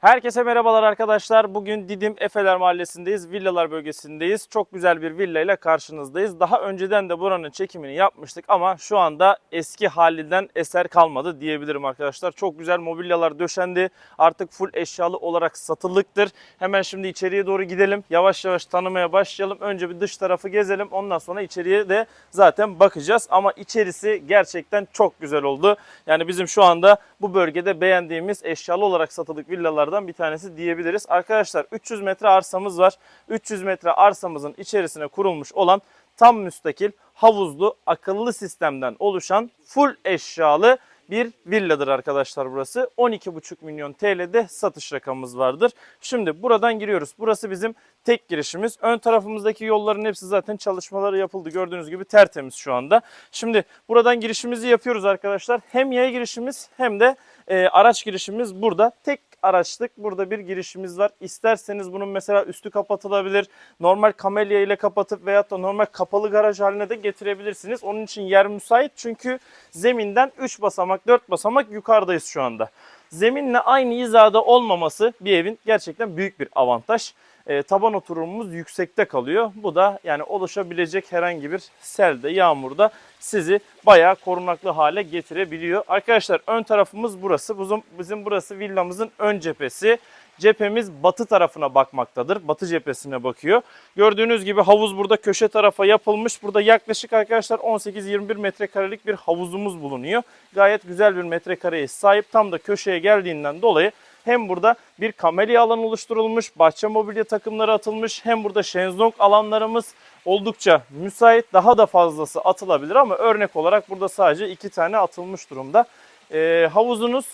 Herkese merhabalar arkadaşlar. Bugün Didim Efeler Mahallesi'ndeyiz. Villalar bölgesindeyiz. Çok güzel bir villa ile karşınızdayız. Daha önceden de buranın çekimini yapmıştık ama şu anda eski halinden eser kalmadı diyebilirim arkadaşlar. Çok güzel mobilyalar döşendi. Artık full eşyalı olarak satılıktır. Hemen şimdi içeriye doğru gidelim. Yavaş yavaş tanımaya başlayalım. Önce bir dış tarafı gezelim. Ondan sonra içeriye de zaten bakacağız. Ama içerisi gerçekten çok güzel oldu. Yani bizim şu anda bu bölgede beğendiğimiz eşyalı olarak satılık villalardan bir tanesi diyebiliriz. Arkadaşlar 300 metre arsamız var. 300 metre arsamızın içerisine kurulmuş olan tam müstakil havuzlu akıllı sistemden oluşan full eşyalı bir villadır arkadaşlar burası. 12,5 milyon TL'de satış rakamımız vardır. Şimdi buradan giriyoruz. Burası bizim tek girişimiz. Ön tarafımızdaki yolların hepsi zaten çalışmaları yapıldı. Gördüğünüz gibi tertemiz şu anda. Şimdi buradan girişimizi yapıyoruz arkadaşlar. Hem yaya girişimiz hem de e, araç girişimiz burada. Tek araçlık burada bir girişimiz var. İsterseniz bunun mesela üstü kapatılabilir. Normal kamelya ile kapatıp veyahut da normal kapalı garaj haline de getirebilirsiniz. Onun için yer müsait çünkü zeminden 3 basamak 4 basamak yukarıdayız şu anda. Zeminle aynı hizada olmaması bir evin gerçekten büyük bir avantaj. E, taban oturumumuz yüksekte kalıyor. Bu da yani oluşabilecek herhangi bir selde, yağmurda sizi bayağı korunaklı hale getirebiliyor. Arkadaşlar ön tarafımız burası. Bizim, bizim burası villamızın ön cephesi. Cephemiz batı tarafına bakmaktadır. Batı cephesine bakıyor. Gördüğünüz gibi havuz burada köşe tarafa yapılmış. Burada yaklaşık arkadaşlar 18-21 metrekarelik bir havuzumuz bulunuyor. Gayet güzel bir metrekareye sahip. Tam da köşeye geldiğinden dolayı hem burada bir kamelya alan oluşturulmuş, bahçe mobilya takımları atılmış, hem burada şenzong alanlarımız oldukça müsait. Daha da fazlası atılabilir ama örnek olarak burada sadece iki tane atılmış durumda. Ee, havuzunuz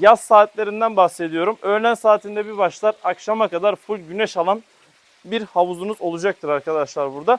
yaz saatlerinden bahsediyorum. Öğlen saatinde bir başlar, akşama kadar full güneş alan bir havuzunuz olacaktır arkadaşlar burada.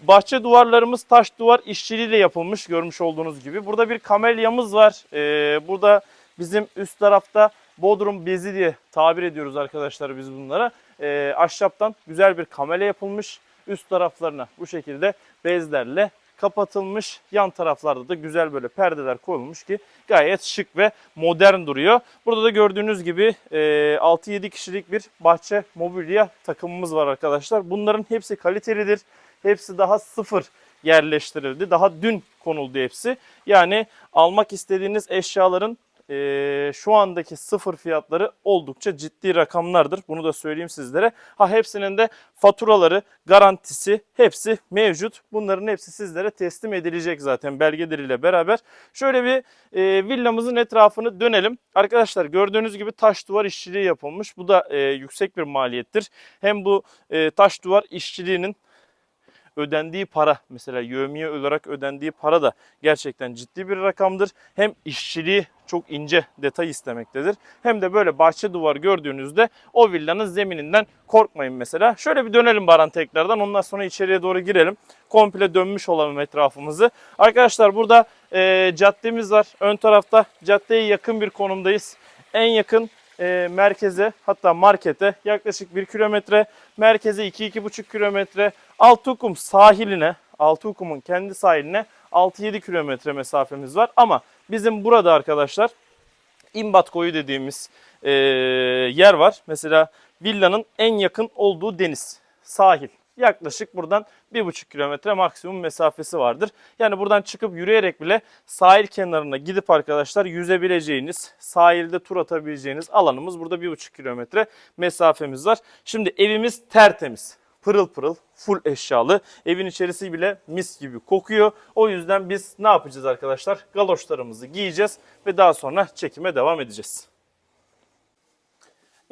Bahçe duvarlarımız taş duvar işçiliğiyle yapılmış görmüş olduğunuz gibi. Burada bir kamelyamız var. Ee, burada bizim üst tarafta Bodrum bezi diye tabir ediyoruz arkadaşlar biz bunlara. Ee, ahşaptan güzel bir kamelya yapılmış. Üst taraflarına bu şekilde bezlerle kapatılmış. Yan taraflarda da güzel böyle perdeler koyulmuş ki gayet şık ve modern duruyor. Burada da gördüğünüz gibi e, 6-7 kişilik bir bahçe mobilya takımımız var arkadaşlar. Bunların hepsi kalitelidir. Hepsi daha sıfır yerleştirildi. Daha dün konuldu hepsi. Yani almak istediğiniz eşyaların e, şu andaki sıfır fiyatları oldukça ciddi rakamlardır. Bunu da söyleyeyim sizlere. Ha hepsinin de faturaları, garantisi hepsi mevcut. Bunların hepsi sizlere teslim edilecek zaten belgeleriyle beraber. Şöyle bir e, villamızın etrafını dönelim. Arkadaşlar gördüğünüz gibi taş duvar işçiliği yapılmış. Bu da e, yüksek bir maliyettir. Hem bu e, taş duvar işçiliğinin ödendiği para mesela yövmiye olarak ödendiği para da gerçekten ciddi bir rakamdır. Hem işçiliği çok ince detay istemektedir. Hem de böyle bahçe duvar gördüğünüzde o villanın zemininden korkmayın mesela. Şöyle bir dönelim Baran tekrardan ondan sonra içeriye doğru girelim. Komple dönmüş olalım etrafımızı. Arkadaşlar burada e, caddemiz var. Ön tarafta caddeye yakın bir konumdayız. En yakın e, merkeze hatta markete yaklaşık 1 kilometre, merkeze 2-2,5 kilometre, Altıokum sahiline, Altıokum'un kendi sahiline 6-7 kilometre mesafemiz var. Ama bizim burada arkadaşlar İmbat Koyu dediğimiz e, yer var. Mesela villanın en yakın olduğu deniz, sahil. Yaklaşık buradan 1,5 kilometre maksimum mesafesi vardır. Yani buradan çıkıp yürüyerek bile sahil kenarına gidip arkadaşlar yüzebileceğiniz, sahilde tur atabileceğiniz alanımız burada 1,5 kilometre mesafemiz var. Şimdi evimiz tertemiz pırıl pırıl, full eşyalı. Evin içerisi bile mis gibi kokuyor. O yüzden biz ne yapacağız arkadaşlar? Galoşlarımızı giyeceğiz ve daha sonra çekime devam edeceğiz.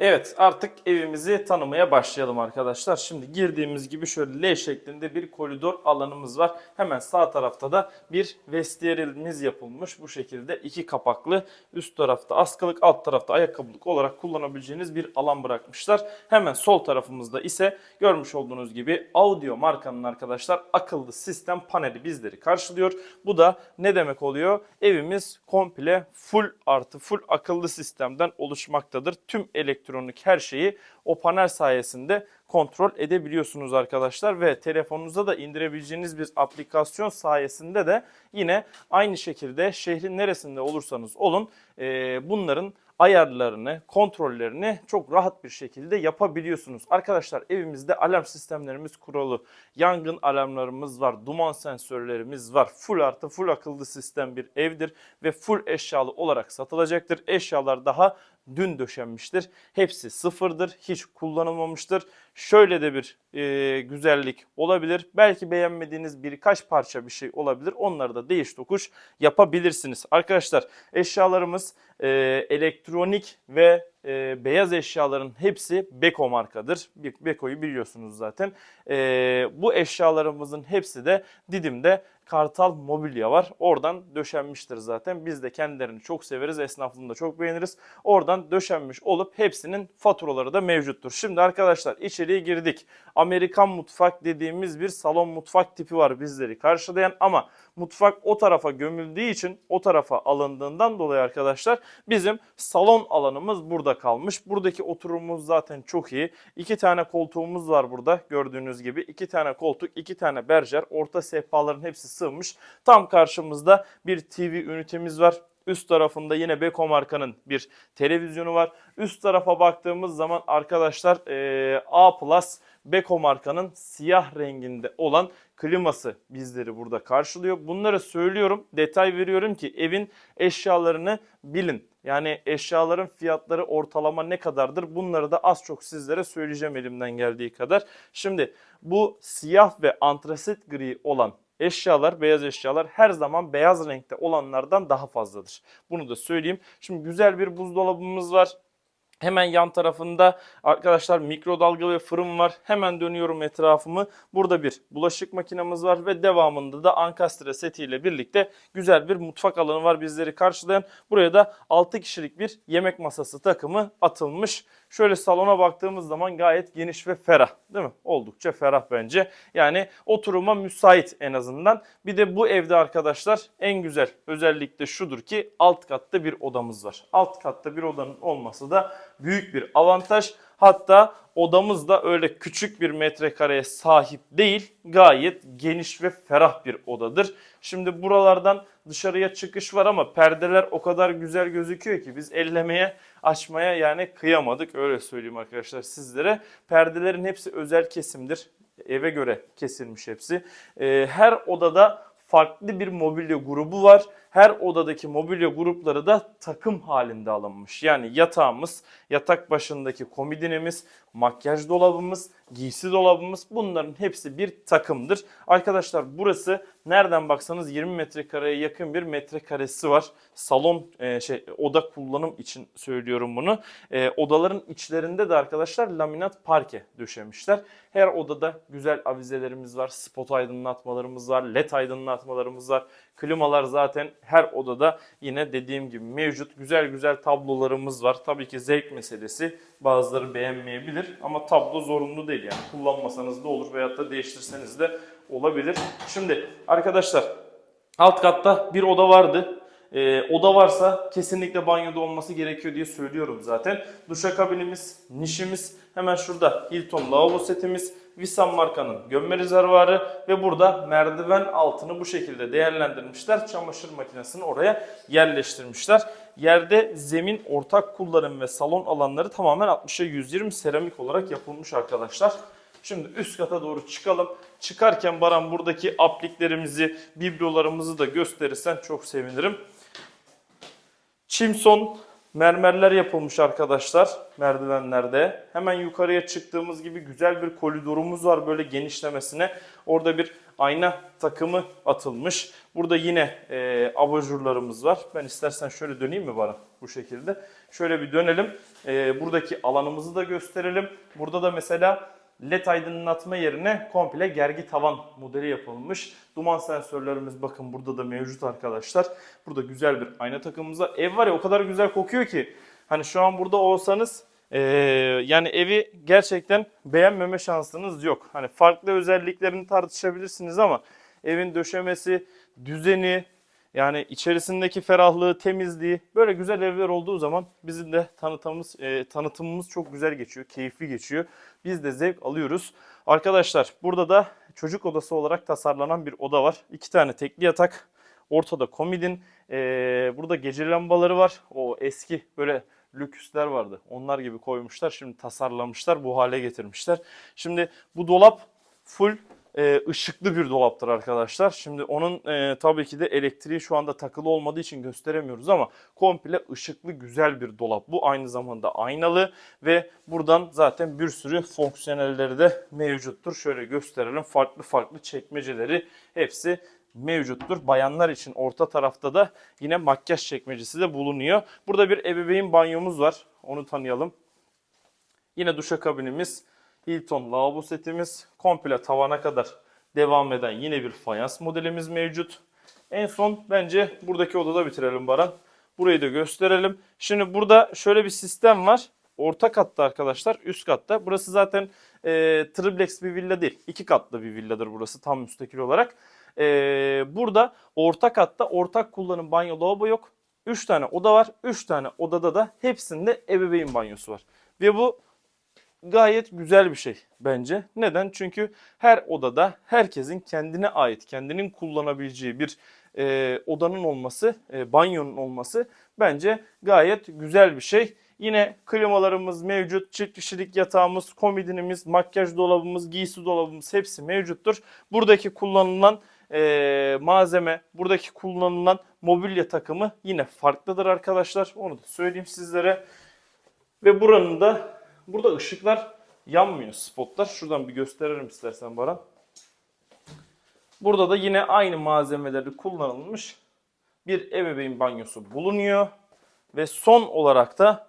Evet artık evimizi tanımaya başlayalım arkadaşlar. Şimdi girdiğimiz gibi şöyle L şeklinde bir koridor alanımız var. Hemen sağ tarafta da bir vestiyerimiz yapılmış. Bu şekilde iki kapaklı üst tarafta askılık alt tarafta ayakkabılık olarak kullanabileceğiniz bir alan bırakmışlar. Hemen sol tarafımızda ise görmüş olduğunuz gibi Audio markanın arkadaşlar akıllı sistem paneli bizleri karşılıyor. Bu da ne demek oluyor? Evimiz komple full artı full akıllı sistemden oluşmaktadır. Tüm elektronik her şeyi o panel sayesinde kontrol edebiliyorsunuz arkadaşlar ve telefonunuza da indirebileceğiniz bir aplikasyon sayesinde de yine aynı şekilde şehrin neresinde olursanız olun e, bunların ayarlarını, kontrollerini çok rahat bir şekilde yapabiliyorsunuz. Arkadaşlar evimizde alarm sistemlerimiz kurulu. Yangın alarmlarımız var, duman sensörlerimiz var. Full artı full akıllı sistem bir evdir ve full eşyalı olarak satılacaktır. Eşyalar daha dün döşenmiştir. Hepsi sıfırdır, hiç kullanılmamıştır. Şöyle de bir e, güzellik olabilir. Belki beğenmediğiniz birkaç parça bir şey olabilir. Onları da değiş tokuş yapabilirsiniz. Arkadaşlar eşyalarımız e, elektronik ve e, beyaz eşyaların hepsi Beko markadır. Beko'yu biliyorsunuz zaten. E, bu eşyalarımızın hepsi de Didim'de Kartal Mobilya var. Oradan döşenmiştir zaten. Biz de kendilerini çok severiz. Esnaflığını da çok beğeniriz. Oradan döşenmiş olup hepsinin faturaları da mevcuttur. Şimdi arkadaşlar içeriye girdik. Amerikan mutfak dediğimiz bir salon mutfak tipi var bizleri karşılayan ama mutfak o tarafa gömüldüğü için o tarafa alındığından dolayı arkadaşlar bizim salon alanımız burada kalmış. Buradaki oturumumuz zaten çok iyi. İki tane koltuğumuz var burada gördüğünüz gibi. iki tane koltuk, iki tane berjer. Orta sehpaların hepsi sığmış. Tam karşımızda bir TV ünitemiz var. Üst tarafında yine Beko markanın bir televizyonu var. Üst tarafa baktığımız zaman arkadaşlar A Plus Beko markanın siyah renginde olan kliması bizleri burada karşılıyor. Bunları söylüyorum, detay veriyorum ki evin eşyalarını bilin. Yani eşyaların fiyatları ortalama ne kadardır? Bunları da az çok sizlere söyleyeceğim elimden geldiği kadar. Şimdi bu siyah ve antrasit gri olan eşyalar, beyaz eşyalar her zaman beyaz renkte olanlardan daha fazladır. Bunu da söyleyeyim. Şimdi güzel bir buzdolabımız var. Hemen yan tarafında arkadaşlar mikrodalga ve fırın var. Hemen dönüyorum etrafımı. Burada bir bulaşık makinemiz var ve devamında da ankastre setiyle birlikte güzel bir mutfak alanı var bizleri karşılayan. Buraya da 6 kişilik bir yemek masası takımı atılmış. Şöyle salona baktığımız zaman gayet geniş ve ferah değil mi? Oldukça ferah bence. Yani oturuma müsait en azından. Bir de bu evde arkadaşlar en güzel özellik de şudur ki alt katta bir odamız var. Alt katta bir odanın olması da büyük bir avantaj. Hatta odamız da öyle küçük bir metrekareye sahip değil. Gayet geniş ve ferah bir odadır. Şimdi buralardan dışarıya çıkış var ama perdeler o kadar güzel gözüküyor ki biz ellemeye, açmaya yani kıyamadık. Öyle söyleyeyim arkadaşlar sizlere. Perdelerin hepsi özel kesimdir. Eve göre kesilmiş hepsi. Ee, her odada farklı bir mobilya grubu var. Her odadaki mobilya grupları da takım halinde alınmış. Yani yatağımız, yatak başındaki komodinimiz, makyaj dolabımız, giysi dolabımız bunların hepsi bir takımdır. Arkadaşlar burası nereden baksanız 20 metrekareye yakın bir metrekaresi var. Salon e, şey oda kullanım için söylüyorum bunu. E, odaların içlerinde de arkadaşlar laminat parke döşemişler. Her odada güzel avizelerimiz var, spot aydınlatmalarımız var, led aydınlatmalarımız var. Klimalar zaten her odada yine dediğim gibi mevcut. Güzel güzel tablolarımız var. Tabii ki zevk meselesi. Bazıları beğenmeyebilir ama tablo zorunlu değil yani. Kullanmasanız da olur veyahut da değiştirseniz de olabilir. Şimdi arkadaşlar alt katta bir oda vardı. Ee, oda varsa kesinlikle banyoda olması gerekiyor diye söylüyorum zaten. Duşakabinimiz, nişimiz, hemen şurada Hilton lavabo setimiz, Visan markanın gömme rezervuarı ve burada merdiven altını bu şekilde değerlendirmişler. Çamaşır makinesini oraya yerleştirmişler. Yerde zemin ortak kullanım ve salon alanları tamamen 60'a 120 seramik olarak yapılmış arkadaşlar. Şimdi üst kata doğru çıkalım. Çıkarken Baran buradaki apliklerimizi, biblolarımızı da gösterirsen çok sevinirim. Çimson mermerler yapılmış arkadaşlar merdivenlerde. Hemen yukarıya çıktığımız gibi güzel bir koridorumuz var böyle genişlemesine. Orada bir ayna takımı atılmış. Burada yine e, abajurlarımız var. Ben istersen şöyle döneyim mi bana bu şekilde. Şöyle bir dönelim. E, buradaki alanımızı da gösterelim. Burada da mesela LED aydınlatma yerine komple gergi tavan modeli yapılmış. Duman sensörlerimiz bakın burada da mevcut arkadaşlar. Burada güzel bir ayna takımımız var. Ev var ya o kadar güzel kokuyor ki. Hani şu an burada olsanız eee, yani evi gerçekten beğenmeme şansınız yok. Hani farklı özelliklerini tartışabilirsiniz ama evin döşemesi, düzeni, yani içerisindeki ferahlığı, temizliği böyle güzel evler olduğu zaman bizim de tanıtımımız, e, tanıtımımız çok güzel geçiyor, keyifli geçiyor. Biz de zevk alıyoruz. Arkadaşlar burada da çocuk odası olarak tasarlanan bir oda var. İki tane tekli yatak, ortada komodin, e, burada gece lambaları var. O eski böyle lüküsler vardı. Onlar gibi koymuşlar. Şimdi tasarlamışlar. Bu hale getirmişler. Şimdi bu dolap full e, ışıklı bir dolaptır arkadaşlar. Şimdi onun e, tabii ki de elektriği şu anda takılı olmadığı için gösteremiyoruz ama komple ışıklı güzel bir dolap. Bu aynı zamanda aynalı ve buradan zaten bir sürü fonksiyonelleri de mevcuttur. Şöyle gösterelim. Farklı farklı çekmeceleri hepsi mevcuttur. Bayanlar için orta tarafta da yine makyaj çekmecesi de bulunuyor. Burada bir ebeveyn banyomuz var. Onu tanıyalım. Yine duşakabinimiz, Hilton lavabo setimiz, komple tavana kadar devam eden yine bir fayans modelimiz mevcut. En son bence buradaki odada bitirelim Baran. Burayı da gösterelim. Şimdi burada şöyle bir sistem var. Orta katta arkadaşlar, üst katta. Burası zaten e, triplex bir villa değil. iki katlı bir villadır burası tam müstakil olarak. E, burada orta katta ortak kullanım banyo lavabo yok. 3 tane oda var. 3 tane odada da hepsinde ebeveyn banyosu var. Ve bu gayet güzel bir şey bence. Neden? Çünkü her odada herkesin kendine ait, kendinin kullanabileceği bir e, odanın olması, e, banyonun olması bence gayet güzel bir şey. Yine klimalarımız mevcut, çift kişilik yatağımız, komodinimiz, makyaj dolabımız, giysi dolabımız hepsi mevcuttur. Buradaki kullanılan e, malzeme, buradaki kullanılan mobilya takımı yine farklıdır arkadaşlar. Onu da söyleyeyim sizlere. Ve buranın da burada ışıklar yanmıyor spotlar. Şuradan bir gösteririm istersen Baran. Burada da yine aynı malzemeleri kullanılmış bir ebeveyn banyosu bulunuyor. Ve son olarak da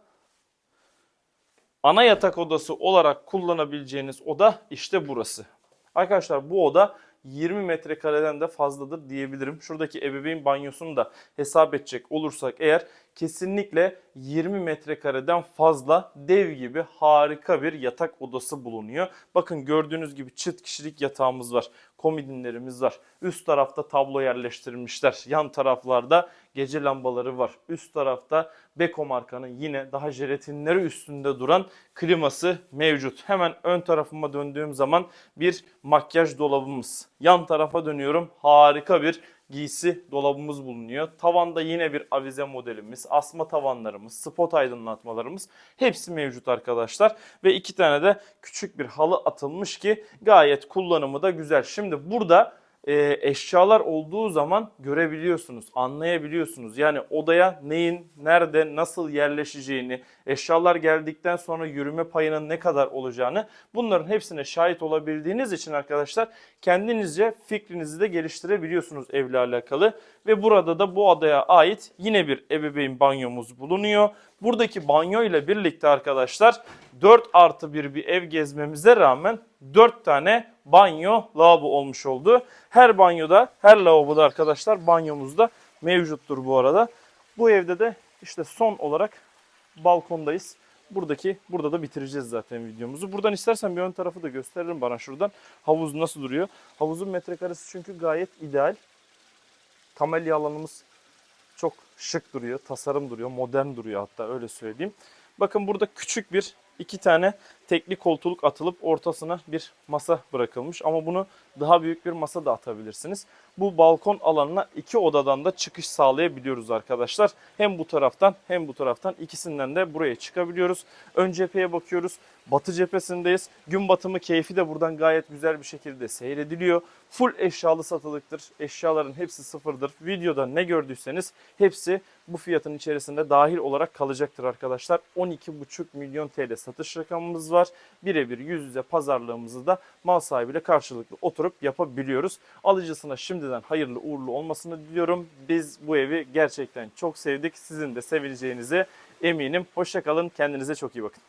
ana yatak odası olarak kullanabileceğiniz oda işte burası. Arkadaşlar bu oda 20 metrekareden de fazladır diyebilirim. Şuradaki ebeveyn banyosunu da hesap edecek olursak eğer kesinlikle 20 metrekareden fazla dev gibi harika bir yatak odası bulunuyor. Bakın gördüğünüz gibi çift kişilik yatağımız var. Komodinlerimiz var. Üst tarafta tablo yerleştirilmişler. Yan taraflarda gece lambaları var. Üst tarafta Beko markanın yine daha jelatinleri üstünde duran kliması mevcut. Hemen ön tarafıma döndüğüm zaman bir makyaj dolabımız. Yan tarafa dönüyorum. Harika bir giysi dolabımız bulunuyor. Tavanda yine bir avize modelimiz, asma tavanlarımız, spot aydınlatmalarımız hepsi mevcut arkadaşlar. Ve iki tane de küçük bir halı atılmış ki gayet kullanımı da güzel. Şimdi burada e, eşyalar olduğu zaman görebiliyorsunuz, anlayabiliyorsunuz. Yani odaya neyin, nerede, nasıl yerleşeceğini, eşyalar geldikten sonra yürüme payının ne kadar olacağını bunların hepsine şahit olabildiğiniz için arkadaşlar kendinizce fikrinizi de geliştirebiliyorsunuz evle alakalı. Ve burada da bu adaya ait yine bir ebeveyn banyomuz bulunuyor. Buradaki banyo ile birlikte arkadaşlar 4 artı 1 bir ev gezmemize rağmen 4 tane banyo lavabo olmuş oldu. Her banyoda, her lavaboda arkadaşlar banyomuzda mevcuttur bu arada. Bu evde de işte son olarak balkondayız. Buradaki burada da bitireceğiz zaten videomuzu. Buradan istersen bir ön tarafı da gösteririm bana şuradan. Havuz nasıl duruyor? Havuzun metrekaresi çünkü gayet ideal. Kamelya alanımız çok şık duruyor, tasarım duruyor, modern duruyor hatta öyle söyleyeyim. Bakın burada küçük bir iki tane tekli koltuğluk atılıp ortasına bir masa bırakılmış. Ama bunu daha büyük bir masa da atabilirsiniz. Bu balkon alanına iki odadan da çıkış sağlayabiliyoruz arkadaşlar. Hem bu taraftan hem bu taraftan ikisinden de buraya çıkabiliyoruz. Ön cepheye bakıyoruz. Batı cephesindeyiz. Gün batımı keyfi de buradan gayet güzel bir şekilde seyrediliyor. Full eşyalı satılıktır. Eşyaların hepsi sıfırdır. Videoda ne gördüyseniz hepsi bu fiyatın içerisinde dahil olarak kalacaktır arkadaşlar. 12,5 milyon TL satış rakamımız var. Birebir yüz yüze pazarlığımızı da mal sahibiyle karşılıklı oturup yapabiliyoruz. Alıcısına şimdiden hayırlı uğurlu olmasını diliyorum. Biz bu evi gerçekten çok sevdik. Sizin de sevileceğinize eminim. Hoşçakalın. Kendinize çok iyi bakın.